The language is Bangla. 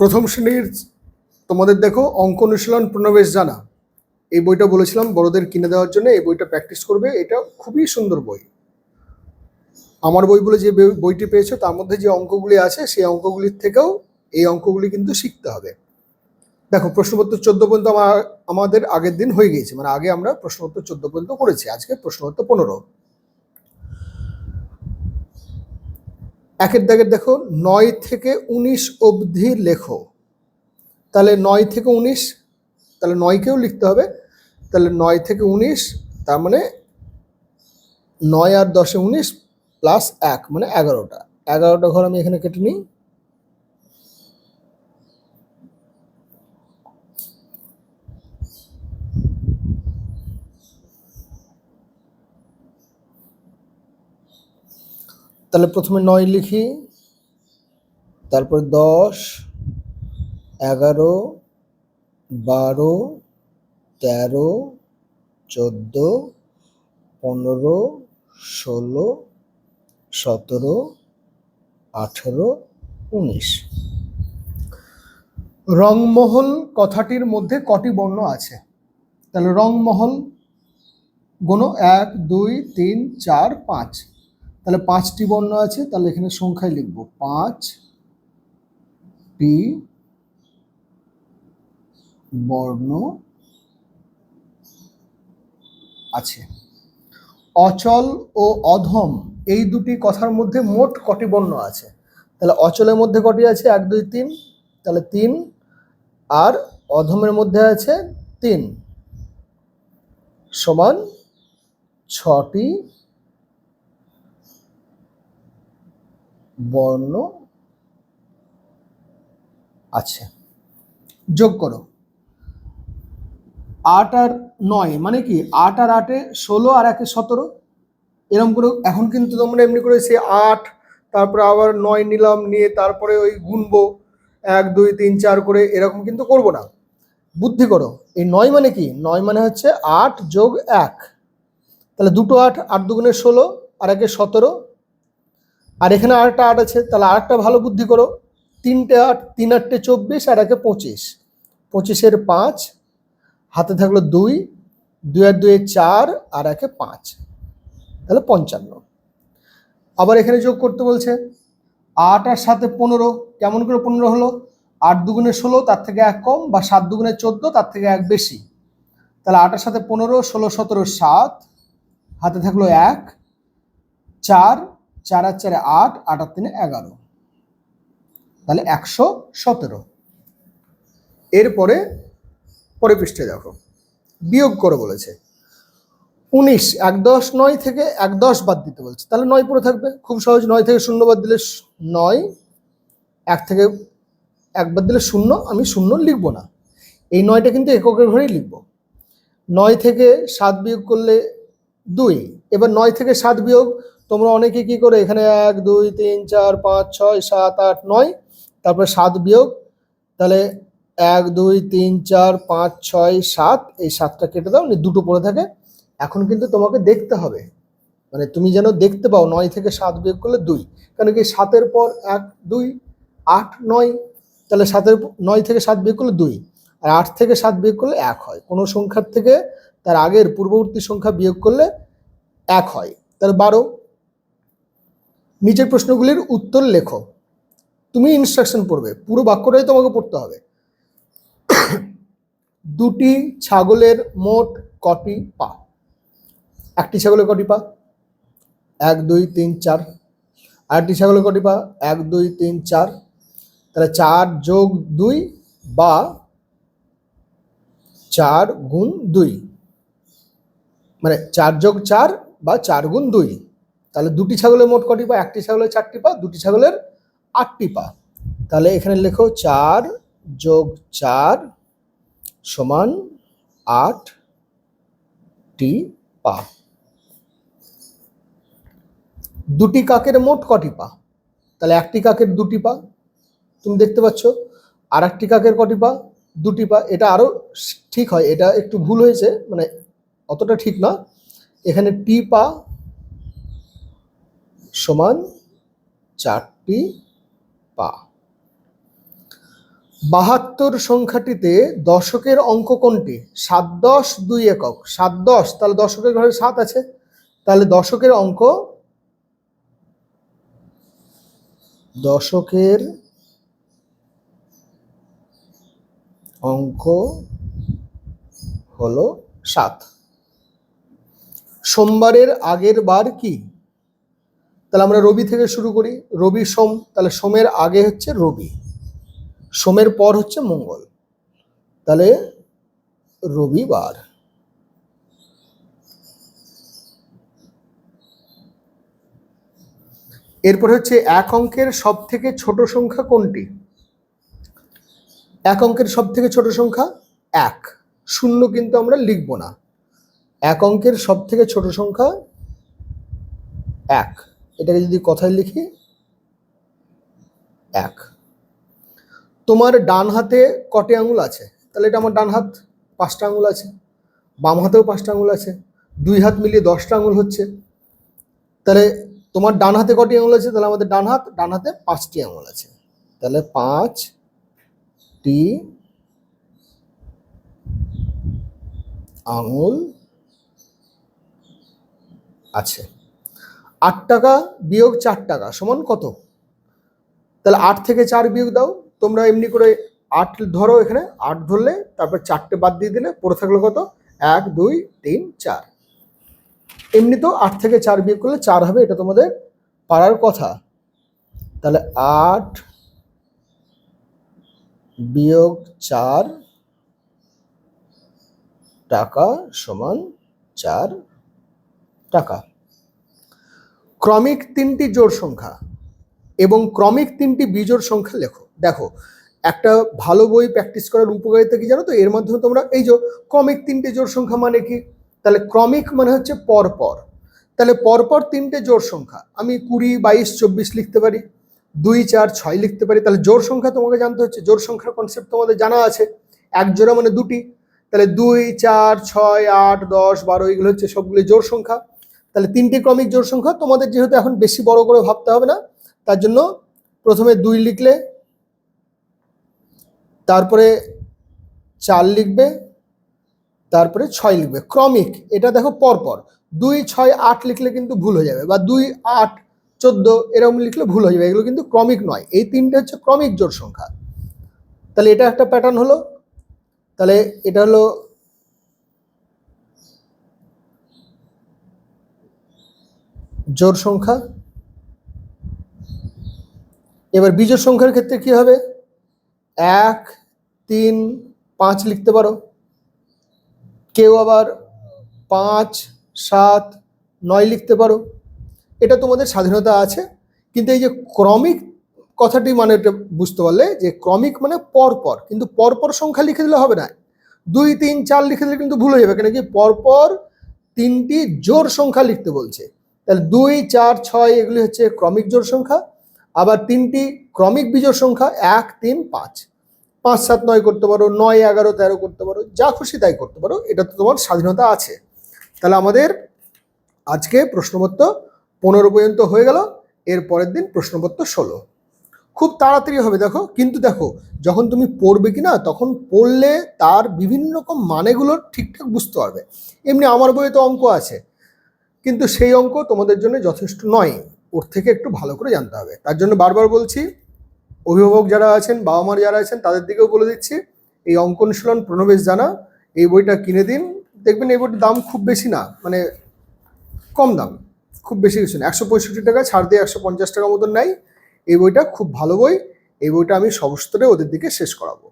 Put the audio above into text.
প্রথম শ্রেণির তোমাদের দেখো অঙ্ক অনুশীলন প্রণবেশ জানা। এই বইটা বলেছিলাম, বড়দের কিনে দেওয়ার জন্য এই বইটা প্র্যাকটিস করবে। এটা খুবই সুন্দর বই। আমার বই বলে যে বইটি পেয়েছ, তার মধ্যে যে অঙ্কগুলি আছে, সেই অঙ্কগুলির থেকেও এই অঙ্কগুলি কিন্তু শিখতে হবে। দেখো প্রশ্নপত্র চোদ্দ পর্যন্ত আমার আমাদের আগের দিন হয়ে গিয়েছে। মানে আগে আমরা প্রশ্নপত্র চোদ্দ পর্যন্ত করেছি, আজকে প্রশ্নপত্র পনেরো। একের দাগের দেখো, নয় থেকে উনিশ অবধি লেখো। তাহলে নয় থেকে উনিশ, তাহলে নয়কেও লিখতে হবে। তাহলে নয় থেকে উনিশ, তার মানে নয় আর দশে উনিশ প্লাস এক মানে এগারোটা। এগারোটা ঘর আমি এখানে কেটে নিই। তাহলে প্রথমে নয় লিখি, তারপর দশ, এগারো, বারো, তেরো, চোদ্দ, পনেরো, ষোলো, সতেরো, আঠেরো, উনিশ। রংমহল কথাটির মধ্যে কটি বর্ণ আছে? তাহলে রংমহল গুণ এক, দুই, তিন, চার, পাঁচ। তাহলে পাঁচটি বর্ণ আছে, তাহলে এখানে সংখ্যায় লিখব। পাঁচ টি বর্ণ আছে। অচল ও অধম, এই দুটি কথার মধ্যে মোট কটি বর্ণ আছে? তাহলে অচলের মধ্যে কটি আছে? এক, দুই, তিন। তাহলে তিন, আর অধমের মধ্যে আছে তিন। সমান ছটি বর্ণ আছে। যোগ করো। আট আর নয় মানে কি? আট আর আটে ষোলো আর একে সতেরো। এরকম করে এখন কিন্তু তোমরা এমনি করে সে আট, তারপরে আবার নয় নিলাম, নিয়ে তারপরে ওই গুনবো। এক, দুই, তিন, চার করে এরকম কিন্তু করব না। বুদ্ধি করো। এই নয় মানে কি? নয় মানে হচ্ছে আট যোগ এক। তাহলে দুটো আট আট দুগুণে ষোলো, আর একে সতেরো আর এখানে আরেকটা আট আছে, তাহলে আরেকটা ভালো বুদ্ধি করো। তিনটে আট, তিন আটটে চব্বিশ, আর একে পঁচিশ। পঁচিশের পাঁচ, হাতে থাকল দুই দুই আর দুয়ে চার, আর একে পাঁচ। তাহলে পঞ্চান্ন। আবার এখানে যোগ করতে বলছে, আট আর সাথে পনেরো, কেমন করে পনেরো হলো? আট দুগুণে ষোলো, তার থেকে এক কম, বা সাত দুগুণে চোদ্দ, তার থেকে এক বেশি। তাহলে আটের সাথে পনেরো, ষোলো, সতেরো, সাত, হাতে থাকল এক, চার চার আর চারে আট আট আর তিনে এগারো। তাহলে একশো সতেরো। এরপরে পরে পৃষ্ঠে দেখো। বিয়োগ করে বলেছে। উনিশ, এক দশ নয় থেকে এক দশ বাদ দিতে বলছে। তাহলে নয় পড়ে থাকবে। খুব সহজ, নয় থেকে শূন্য বাদ দিলে নয়, এক থেকে এক বাদ দিলে শূন্য, আমি শূন্য লিখব না। এই নয়টা কিন্তু এককের ঘরেই লিখব। নয় থেকে সাত বিয়োগ করলে দুই, এবার নয় থেকে সাত বিয়োগ তোমরা অনেকে কি করে এখানে এক, দুই, তিন, চার, পাঁচ, ছয়, সাত, আট, নয়, তারপরে সাত বিয়োগ, তাহলে এক, দুই, তিন, চার, পাঁচ, ছয়, সাত, এই সাতটা কেটে দাও দুটো পড়ে থাকে। এখন কিন্তু তোমাকে দেখতে হবে মানে তুমি যেন দেখতে পাও, নয় থেকে সাত বিয়োগ করলে দুই কারণ কি সাতের পর এক, দুই, আট, নয়, তাহলে সাতের নয় থেকে সাত বিয়োগ করলে দুই, আর আট থেকে সাত বিয়োগ করলে এক হয়। কোনো সংখ্যার থেকে তার আগের পূর্ববর্তী সংখ্যা বিয়োগ করলে এক হয়, তাহলে বারো নিচের প্রশ্নগুলির উত্তর লেখো। তুমি ইনস্ট্রাকশন পড়বে। পুরো বাক্যটাই তোমাকে পড়তে হবে। দুটি ছাগলের মোট কটি পা? একটি ছাগলের কটি পা? এক, দুই, তিন, চার। আরেকটি ছাগলের কটি পা? এক, দুই, তিন, চার। তাহলে চার যোগ দুই বা চার গুণ দুই। মানে চার যোগ চার বা চার গুণ দুই। তাহলে দুটি ছাগলের মোট কটি পা? একটি ছাগলের চারটি পা, দুটি ছাগলের আটটি পা। তাহলে এখানে লেখো চার যোগ চার সমান আট টি পা। দুটি কাকের মোট কটি পা? তাহলে একটি কাকের দুটি পা, তুমি দেখতে পাচ্ছ। আর একটি কাকের কটি পা? দুটি পা। এটা আরও ঠিক হয়, এটা একটু ভুল হয়েছে মানে অতটা ঠিক না। এখানে টি পা সমান চারটি পা। বাহাত্তর সংখ্যাটিতে দশকের অঙ্ক কোনটি? সাত দশ দুই একক। সাত দশ, তাহলে দশকের ঘরে সাত আছে। তাহলে দশকের অঙ্ক দশকের অঙ্ক হলো সাত। সোমবারের আগের বার কি? তাহলে আমরা রবি থেকে শুরু করি। রবি সোম, তাহলে সোমের আগে হচ্ছে রবি। সোমের পর হচ্ছে মঙ্গল। তাহলে রবিবার। এরপর হচ্ছে এক অঙ্কের সব থেকে ছোট সংখ্যা কোনটি? এক অঙ্কের সব থেকে ছোট সংখ্যা এক। শূন্য কিন্তু আমরা লিখব না। এক অঙ্কের সব থেকে ছোট সংখ্যা এক। এটাকে যদি কথায় লিখি, এক। তোমার ডান হাতে কটে আঙুল আছে? তাহলে এটা আমার ডান হাত পাঁচটা আঙুল আছে, বাম হাতেও পাঁচটা আঙুল আছে, দুই হাত মিলিয়ে দশটা আঙুল হচ্ছে। তাহলে তোমার ডান হাতে কটি আঙুল আছে? তাহলে আমাদের ডান হাত, ডান হাতে পাঁচটি আঙুল আছে। তাহলে পাঁচটি আঙুল আছে। আট টাকা বিয়োগ চার টাকা সমান কত? তাহলে আট থেকে চার বিয়োগ দাও, তোমরা এমনি করে আট ধরো এখানে, আট ধরলে তারপর চারটে বাদ দিয়ে দিলে পড়ে থাকল কত? এক, দুই, তিন, চার। এমনি তো আট থেকে চার বিয়োগ করলে চার হবে, এটা তোমাদের পারার কথা। তাহলে আট বিয়োগ চার টাকা সমান চার টাকা। ক্রমিক তিনটি জোড় সংখ্যা এবং ক্রমিক তিনটি বিজোড় সংখ্যা লেখো। দেখো, একটা ভালো বই প্র্যাকটিস করার উপকারিতা কি জানো তো? এর মাধ্যমে তোমরা এই যে ক্রমিক তিনটে জোড় সংখ্যা মানে কি? তাহলে ক্রমিক মানে হচ্ছে পরপর। তাহলে পরপর তিনটে জোড় সংখ্যা, আমি কুড়ি, বাইশ, চব্বিশ লিখতে পারি, দুই, চার, ছয় লিখতে পারি। তাহলে জোড় সংখ্যা তোমাকে জানতে হচ্ছে, জোড় সংখ্যার কনসেপ্ট তোমাদের জানা আছে। এক জোড়া মানে দুটি, তাহলে দুই, চার, ছয়, আট, দশ, বারো এগুলো হচ্ছে সবগুলো জোড় সংখ্যা। তাহলে তিনটে ক্রমিক জোড় সংখ্যা। তোমাদের যেহেতু এখন বেশি বড় করে ভাবতে হবে না, তার জন্য প্রথমে দুই লিখলে, তারপরে চার লিখবে, তারপরে ছয় লিখবে। ক্রমিক, এটা দেখো পরপর। দুই, ছয়, আট লিখলে কিন্তু ভুল হয়ে যাবে, বা দুই, আট, চোদ্দ, এরকম লিখলে ভুল হয়ে যাবে। এগুলো কিন্তু ক্রমিক নয়, এই তিনটে হচ্ছে ক্রমিক জোড় সংখ্যা। তাহলে এটা একটা প্যাটার্ন হলো, তাহলে এটা হলো জোড় সংখ্যা। এবার বিজোড় সংখ্যার ক্ষেত্রে কি হবে? এক, তিন, পাঁচ লিখতে পারো। কেউ আবার পাঁচ, সাত, নয় লিখতে পারো। এটা তোমাদের স্বাধীনতা আছে। কিন্তু এই যে ক্রমিক কথাটি মানে এটা বুঝতে পারলে যে ক্রমিক মানে পরপর, কিন্তু পরপর সংখ্যা লিখে দিলে হবে না। দুই, তিন, চার লিখে দিলে কিন্তু ভুল হয়ে যাবে, কেন কি পরপর তিনটি জোড় সংখ্যা লিখতে বলছে। তাহলে দুই, চার, ছয় এগুলি হচ্ছে ক্রমিক জোড় সংখ্যা, আবার তিনটি ক্রমিক বিজোড় সংখ্যা, এক, তিন, পাঁচ। পাঁচ, সাত, নয় করতে পারো, নয়, এগারো, তেরো করতে পারো, যা খুশি তাই করতে পারো, এটা তো তোমার স্বাধীনতা আছে। তাহলে আমাদের আজকে প্রশ্নপত্র পনেরো পর্যন্ত হয়ে গেল, এর পরের দিন প্রশ্নপত্র ষোলো। খুব তাড়াতাড়ি হবে, দেখো, কিন্তু দেখো, যখন তুমি পড়বে কি না তখন পড়লে তার বিভিন্ন রকম মানেগুলো ঠিকঠাক বুঝতে পারবে। এমনি আমার বইয়ে তো অঙ্ক আছে কিন্তু সেই অঙ্ক তোমাদের জন্য যথেষ্ট নয়। ওর থেকে একটু ভালো করে জানতে হবে। তার জন্য বারবার বলছি, অভিভাবক যারা আছেন বাবা মার যারা আছেন, তাদের দিকেও বলে দিচ্ছি, এই অঙ্ক অনুশীলন, প্রণবেশ জানা, এই বইটা কিনে দিন। দেখবেন এই বইটার দাম খুব বেশি না মানে কম দাম, খুব বেশি কিছু না। একশো পঁয়ষট্টি টাকা, ছাড় দিয়ে একশো পঞ্চাশ টাকা মতন নেয়। এই বইটা খুব ভালো বই। এই বইটা আমি সবস্তরে ওদের দিকে শেষ করাবো।